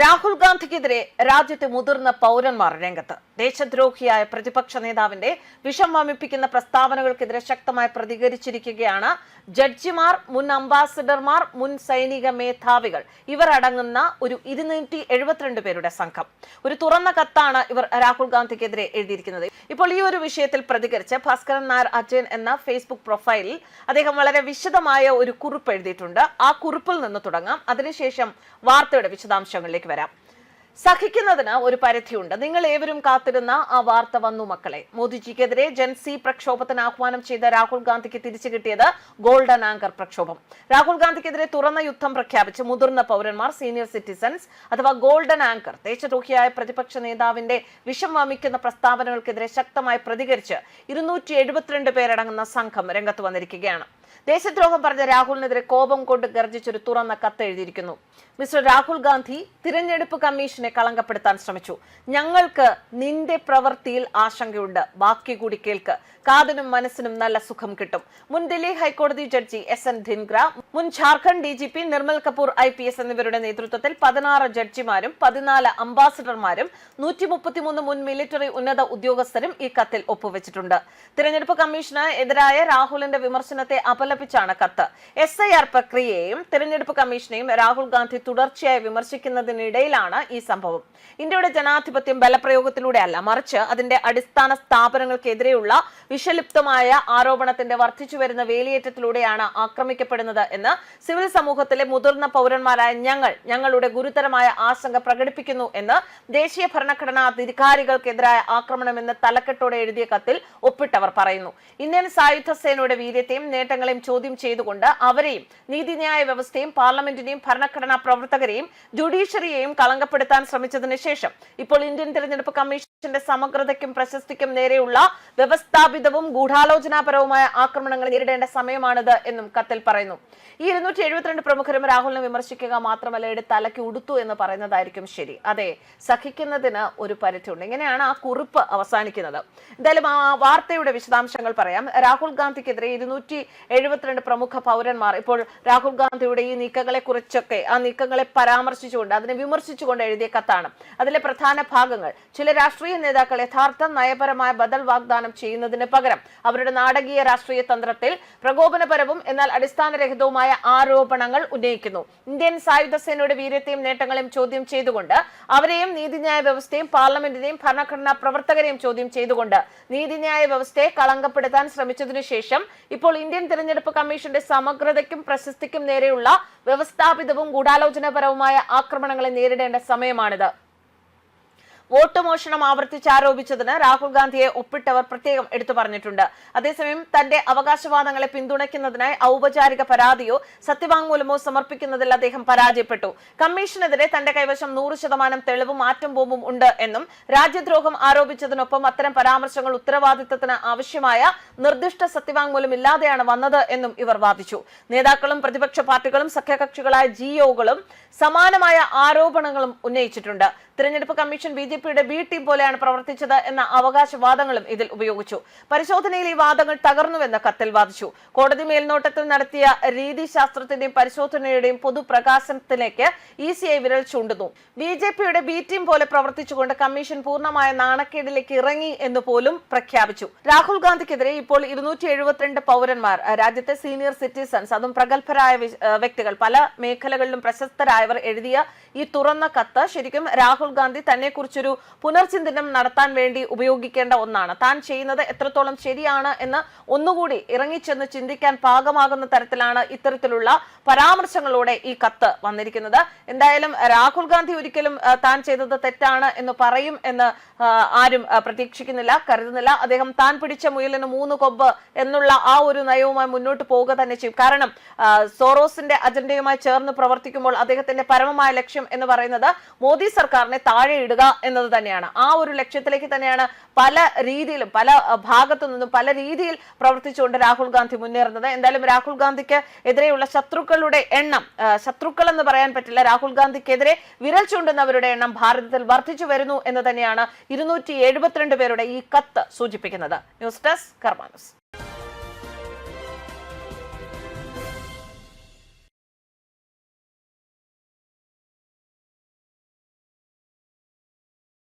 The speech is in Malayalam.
രാഹുൽ ഗാന്ധിക്കെതിരെ രാജ്യത്തെ മുതിർന്ന പൗരന്മാർ രംഗത്ത്. ദേശദ്രോഹിയായ പ്രതിപക്ഷ നേതാവിന്റെ വിഷം വമിപ്പിക്കുന്ന പ്രസ്താവനകൾക്കെതിരെ ശക്തമായി പ്രതികരിച്ചിരിക്കുകയാണ് ജഡ്ജിമാർ മുൻ അംബാസിഡർമാർ മുൻ സൈനിക മേധാവികൾ. ഇവർ അടങ്ങുന്ന ഒരു ഇരുന്നൂറ്റി എഴുപത്തിരണ്ട് പേരുടെ സംഘം. ഒരു തുറന്ന കത്താണ് ഇവർ രാഹുൽ ഗാന്ധിക്കെതിരെ എഴുതിയിരിക്കുന്നത്. ഇപ്പോൾ ഈ ഒരു വിഷയത്തിൽ പ്രതികരിച്ച് ഭാസ്കരൻ നായർ അജയൻ എന്ന ഫേസ്ബുക്ക് പ്രൊഫൈലിൽ അദ്ദേഹം വളരെ വിശദമായ ഒരു കുറിപ്പ് എഴുതിയിട്ടുണ്ട്. ആ കുറിപ്പിൽ നിന്ന് തുടങ്ങാം. അതിനുശേഷം വാർത്തയുടെ വിശദാംശങ്ങളിലേക്ക് വരാം. സഹിക്കുന്നതിന് ഒരു പരിധിയുണ്ട്. നിങ്ങൾ ഏവരും കാത്തിരുന്ന ആ വാർത്ത വന്നു മക്കളെ. മോദിജിക്കെതിരെ ജൻസി പ്രക്ഷോഭത്തിന് ആഹ്വാനം ചെയ്ത രാഹുൽ ഗാന്ധിക്ക് തിരിച്ചു കിട്ടിയത് ഗോൾഡൻ ആങ്കർ പ്രക്ഷോഭം. രാഹുൽ ഗാന്ധിക്കെതിരെ തുറന്ന യുദ്ധം പ്രഖ്യാപിച്ച് മുതിർന്ന പൗരന്മാർ സീനിയർ സിറ്റിസൺസ് അഥവാ ഗോൾഡൻ ആങ്കർ ദേശദ്രോഹിയായ പ്രതിപക്ഷ നേതാവിന്റെ വിഷം വമിക്കുന്ന പ്രസ്താവനകൾക്കെതിരെ ശക്തമായി പ്രതികരിച്ച് ഇരുന്നൂറ്റി എഴുപത്തിരണ്ട് പേരടങ്ങുന്ന സംഘം രംഗത്ത് വന്നിരിക്കുകയാണ്. ദേശദ്രോഹം പറഞ്ഞ രാഹുലിനെതിരെ കോപം കൊണ്ട് ഗർജിച്ചൊരു തുറന്ന കത്ത് എഴുതിയിരിക്കുന്നു. മിസ്റ്റർ രാഹുൽ ഗാന്ധി തിരഞ്ഞെടുപ്പ് കമ്മീഷനെ കളങ്കപ്പെടുത്താൻ ശ്രമിച്ചു. ഞങ്ങൾക്ക് നിന്റെ പ്രവൃത്തിയിൽ ആശങ്കയുണ്ട്. ബാക്കി കൂടി കേൾക്ക്. കാതിനും മനസ്സിനും നല്ല സുഖം കിട്ടും. മുൻ ഡൽഹി ഹൈക്കോടതി ജഡ്ജി എസ് എൻ ധിൻഗ്ര മുൻ Jharkhand D G P Nirmal Kapoor I P S എന്നിവരുടെ നേതൃത്വത്തിൽ പതിനാറ് ജഡ്ജിമാരും പതിനാല് അംബാസിഡർമാരും നൂറ്റി മുപ്പത്തിമൂന്ന് മുൻ മിലിറ്ററി ഉന്നത ഉദ്യോഗസ്ഥരും ഈ കത്തിൽ ഒപ്പുവെച്ചിട്ടുണ്ട്. തിരഞ്ഞെടുപ്പ് കമ്മീഷന് എതിരായ രാഹുലിന്റെ വിമർശനത്തെ അപലപിച്ചാണ് കത്ത്. എസ് ഐ ആർ പ്രക്രിയയെയും തെരഞ്ഞെടുപ്പ് കമ്മീഷനെയും രാഹുൽ ഗാന്ധി തുടർച്ചയായി വിമർശിക്കുന്നതിനിടയിലാണ് ഈ സംഭവം. ഇന്ത്യയുടെ ജനാധിപത്യം ബലപ്രയോഗത്തിലൂടെ അല്ല മറിച്ച് അതിന്റെ അടിസ്ഥാന സ്ഥാപനങ്ങൾക്കെതിരെയുള്ള വിഷലിപ്തമായ ആരോപണത്തിന്റെ വർദ്ധിച്ചു വരുന്ന വേലിയേറ്റത്തിലൂടെയാണ് ആക്രമിക്കപ്പെടുന്നത് എന്ന് സിവിൽ സമൂഹത്തിലെ മുതിർന്ന പൗരന്മാരായ ഞങ്ങൾ ഞങ്ങളുടെ ഗുരുതരമായ ആശങ്ക പ്രകടിപ്പിക്കുന്നു എന്ന് ദേശീയ ഭരണഘടനാ അധികാരികൾക്കെതിരായ ആക്രമണമെന്ന് തലക്കെട്ടോടെ എഴുതിയ കത്തിൽ ഒപ്പിട്ടവർ പറയുന്നു. ഇന്ത്യൻ സായുധ സേനയുടെ വീര്യത്തെയും നേട്ടങ്ങളെയും ചോദ്യം ചെയ്തുകൊണ്ട് അവരെയും നീതിന്യായ വ്യവസ്ഥയും പാർലമെന്റിനെയും ഭരണഘടനാ പ്രവർത്തകരെയും ജുഡീഷ്യറിയെയും കളങ്കപ്പെടുത്താൻ ശ്രമിച്ചതിന് ശേഷം ഇപ്പോൾ ഇന്ത്യൻ തിരഞ്ഞെടുപ്പ് കമ്മീഷന്റെ സമഗ്രതയ്ക്കും പ്രശസ്തിക്കും നേരെയുള്ള വ്യവസ്ഥാപിതവും ഗൂഢാലോചനാപരവുമായ ആക്രമണങ്ങൾ നേരിടേണ്ട സമയമാണിത് എന്നും കത്തിൽ പറയുന്നു. ഈ ഇരുന്നൂറ്റി എഴുപത്തിരണ്ട് പ്രമുഖരും രാഹുലിനെ വിമർശിക്കുക മാത്രമല്ല എടുത്ത് തലയ്ക്ക് ഉടുത്തു എന്ന് പറയുന്നതായിരിക്കും ശരി. അതെ സഹിക്കുന്നതിന് ഒരു പരിധിയുണ്ട്. ഇങ്ങനെയാണ് ആ കുറിപ്പ് അവസാനിക്കുന്നത്. എന്തായാലും ആ വാർത്തയുടെ വിശദാംശങ്ങൾ പറയാം. രാഹുൽ ഗാന്ധിക്കെതിരെ ഇരുന്നൂറ്റി എഴുപത്തിരണ്ട് പ്രമുഖ പൗരന്മാർ ഇപ്പോൾ രാഹുൽ ഗാന്ധിയുടെ ഈ നീക്കങ്ങളെ കുറിച്ചൊക്കെ ആ നീക്കങ്ങളെ പരാമർശിച്ചുകൊണ്ട് അതിനെ വിമർശിച്ചുകൊണ്ട് എഴുതിയ കത്താണ്. അതിലെ പ്രധാന ഭാഗങ്ങൾ ചില രാഷ്ട്രീയ നേതാക്കൾ യഥാർത്ഥ നയപരമായ ബദൽ വാഗ്ദാനം ചെയ്യുന്നതിന് പകരം അവരുടെ നാടകീയ രാഷ്ട്രീയ തന്ത്രത്തിൽ പ്രകോപനപരവും എന്നാൽ അടിസ്ഥാനരഹിതവുമായ ആരോപണങ്ങൾ ഉന്നയിക്കുന്നു. ഇന്ത്യൻ സായുധ സേനയുടെ വീര്യത്തെയും നേട്ടങ്ങളെയും ചോദ്യം ചെയ്തുകൊണ്ട് അവരെയും നീതിന്യായ വ്യവസ്ഥയും പാർലമെന്റിനെയും ഭരണഘടനാ പ്രവർത്തകരെയും ചോദ്യം ചെയ്തുകൊണ്ട് നീതിന്യായ വ്യവസ്ഥയെ കളങ്കപ്പെടുത്താൻ ശ്രമിച്ചതിനു ശേഷം ഇപ്പോൾ ഇന്ത്യൻ തെരഞ്ഞെടുപ്പ് കമ്മീഷന്റെ സമഗ്രതയ്ക്കും പ്രശസ്തിക്കും നേരെയുള്ള വ്യവസ്ഥാപിതവും ഗൂഢാലോചനാപരവുമായ ആക്രമണങ്ങളെ നേരിടേണ്ട സമയമാണിത്. വോട്ട് മോഷണം ആവർത്തിച്ച് ആരോപിച്ചതിന് രാഹുൽ ഗാന്ധിയെ ഒപ്പിട്ടവർ പ്രത്യേകം എടുത്തു പറഞ്ഞിട്ടുണ്ട്. അതേസമയം തന്റെ അവകാശവാദങ്ങളെ പിന്തുണയ്ക്കുന്നതിനായി ഔപചാരിക പരാതിയോ സത്യവാങ്മൂലമോ സമർപ്പിക്കുന്നതിൽ അദ്ദേഹം പരാജയപ്പെട്ടു. കമ്മീഷനെതിരെ തന്റെ കൈവശം നൂറ് ശതമാനം തെളിവും ആറ്റം ബോംബും ഉണ്ട് എന്നും രാജ്യദ്രോഹം ആരോപിച്ചതിനൊപ്പം അത്തരം പരാമർശങ്ങൾ ഉത്തരവാദിത്തത്തിന് ആവശ്യമായ നിർദ്ദിഷ്ട സത്യവാങ്മൂലം ഇല്ലാതെയാണ് വന്നത് എന്നും ഇവർ വാദിച്ചു. നേതാക്കളും പ്രതിപക്ഷ പാർട്ടികളും സഖ്യകക്ഷികളായ ജിഒകളും സമാനമായ ആരോപണങ്ങളും ഉന്നയിച്ചിട്ടുണ്ട്. തിരഞ്ഞെടുപ്പ് കമ്മീഷൻ ബി ജെ പിയുടെ ബി ടീം പോലെയാണ് പ്രവർത്തിച്ചത് എന്ന അവകാശവാദങ്ങളും ഇതിൽ ഉപയോഗിച്ചു. പരിശോധനയിൽ ഈ വാദങ്ങൾ തകർന്നുവെന്ന് കത്തിൽ വാദിച്ചു. കോടതി മേൽനോട്ടത്തിൽ നടത്തിയ രീതിശാസ്ത്രത്തിന്റെയും പരിശോധനയുടെയും പൊതുപ്രകാശനത്തിലേക്ക് ഇ സി ഐ വിരൽ ചൂണ്ടുന്നു. ബി ജെ പിയുടെ ബി ടീം പോലെ പ്രവർത്തിച്ചുകൊണ്ട് കമ്മീഷൻ പൂർണമായ നാണക്കേടിലേക്ക് ഇറങ്ങി എന്ന് പോലും പ്രഖ്യാപിച്ചു. രാഹുൽ ഗാന്ധിക്കെതിരെ ഇപ്പോൾ ഇരുന്നൂറ്റി എഴുപത്തിരണ്ട് പൗരന്മാർ രാജ്യത്തെ സീനിയർ സിറ്റിസൺസ് അതും പ്രഗത്ഭരായ വ്യക്തികൾ പല മേഖലകളിലും പ്രശസ്തരായവർ എഴുതിയ ഈ തുറന്ന കത്ത് ശരിക്കും രാഹുൽ ഗാന്ധി തന്നെ കുറിച്ചൊരു പുനർചിന്തനം നടത്താൻ വേണ്ടി ഉപയോഗിക്കേണ്ട ഒന്നാണ്. താൻ ചെയ്യുന്നത് എത്രത്തോളം ശരിയാണ് എന്ന് ഒന്നുകൂടി ഇറങ്ങിച്ചെന്ന് ചിന്തിക്കാൻ പാകമാകുന്ന തരത്തിലാണ് ഇത്തരത്തിലുള്ള പരാമർശങ്ങളോടെ ഈ കത്ത് വന്നിരിക്കുന്നത്. എന്തായാലും രാഹുൽ ഗാന്ധി ഒരിക്കലും താൻ ചെയ്തത് തെറ്റാണ് എന്ന് പറയും എന്ന് ആരും പ്രതീക്ഷിക്കുന്നില്ല കരുതുന്നില്ല. അദ്ദേഹം താൻ പിടിച്ച മുയലിന് മൂന്ന് കൊമ്പ് എന്നുള്ള ആ ഒരു നയവുമായി മുന്നോട്ട് പോവുക തന്നെ ചെയ്യും. കാരണം സോറോസിന്റെ അജണ്ടയുമായി ചേർന്ന് പ്രവർത്തിക്കുമ്പോൾ അദ്ദേഹത്തിന്റെ പരമമായ ലക്ഷ്യം എന്ന് പറയുന്നത് മോദി സർക്കാരിനെ താഴെ ഇടുക എന്നത് തന്നെയാണ്. ആ ഒരു ലക്ഷ്യത്തിലേക്ക് തന്നെയാണ് പല രീതിയിലും പല ഭാഗത്തു നിന്നും പല രീതിയിൽ പ്രവർത്തിച്ചുകൊണ്ട് രാഹുൽ ഗാന്ധി മുന്നേറുന്നത്. എന്തായാലും രാഹുൽ ഗാന്ധിക്ക് എതിരെയുള്ള ശത്രുക്കളുടെ എണ്ണം ശത്രുക്കൾ എന്ന് പറയാൻ പറ്റില്ല. രാഹുൽ ഗാന്ധിക്കെതിരെ വിരൽ ചൂണ്ടുന്നവരുടെ എണ്ണം ഭാരതത്തിൽ വർദ്ധിച്ചു വരുന്നു എന്ന് തന്നെയാണ് ഇരുന്നൂറ്റി പേരുടെ ഈ കത്ത് സൂചിപ്പിക്കുന്നത്. News desk കർമാനസ്.